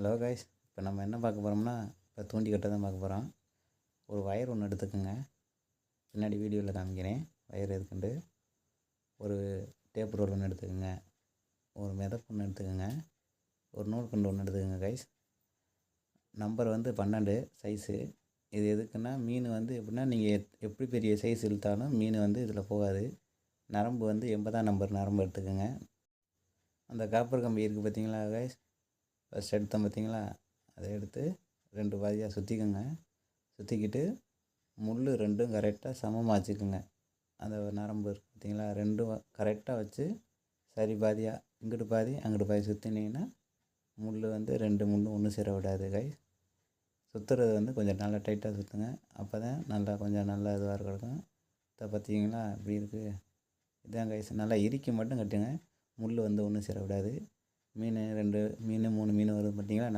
Hello guys இப்போ நம்ம என்ன பார்க்க போகிறோம்னா இப்போ தூண்டி கட்ட தான் பார்க்க போகிறோம் ஒரு ஒயர் ஒன்று எடுத்துக்கோங்க. பின்னாடி வீடியோவில் காமிக்கிறேன். ஒயர் எதுக்குண்டு? ஒரு டேப் ரோல் ஒன்று எடுத்துக்கோங்க. ஒரு மிதப்பு ஒன்று எடுத்துக்கோங்க. ஒரு நூல் கண்டு ஒன்று எடுத்துக்கோங்க கைஸ் நம்பர் வந்து பன்னெண்டு சைஸு இது எதுக்குன்னா மீன் வந்து எப்படின்னா நீங்கள் எப்படி பெரிய சைஸ் இழுத்தாலும் மீன் வந்து இதில் போகாது. நரம்பு வந்து எண்பதாம் நம்பர் நரம்பு எடுத்துக்கோங்க. அந்த காப்பர் கம்பி இருக்குது பார்த்தீங்களா கைஸ் ஃபஸ்ட் எடுத்தோம் பார்த்தீங்களா? அதை எடுத்து ரெண்டு பாதியாக சுற்றிக்கோங்க சுற்றிக்கிட்டு முள் ரெண்டும் கரெக்டாக சமமாக வச்சுக்கோங்க. அந்த நரம்பு இருக்குது பார்த்தீங்களா? ரெண்டும் கரெக்டாக வச்சு சரி பாதியாக இங்கிட்டு பாதி அங்கிட்டு பாதி சுற்றினீங்கன்னா முள் வந்து ரெண்டு முள் ஒன்று சேர விடாது கை சுற்றுறது வந்து கொஞ்சம் நல்லா டைட்டாக சுற்றுங்க அப்போ தான் நல்லா கொஞ்சம் நல்லா இதுவாக இருக்கும். இதை பார்த்தீங்களா? இப்படி இருக்குது இதான் கைஸ் நல்லா இறுக்கி மட்டும் கட்டுங்க. முள் வந்து ஒன்றும் சேர விடாது. மீன் ரெண்டு மீன் மூணு மீன் வரும் பார்த்தீங்களா?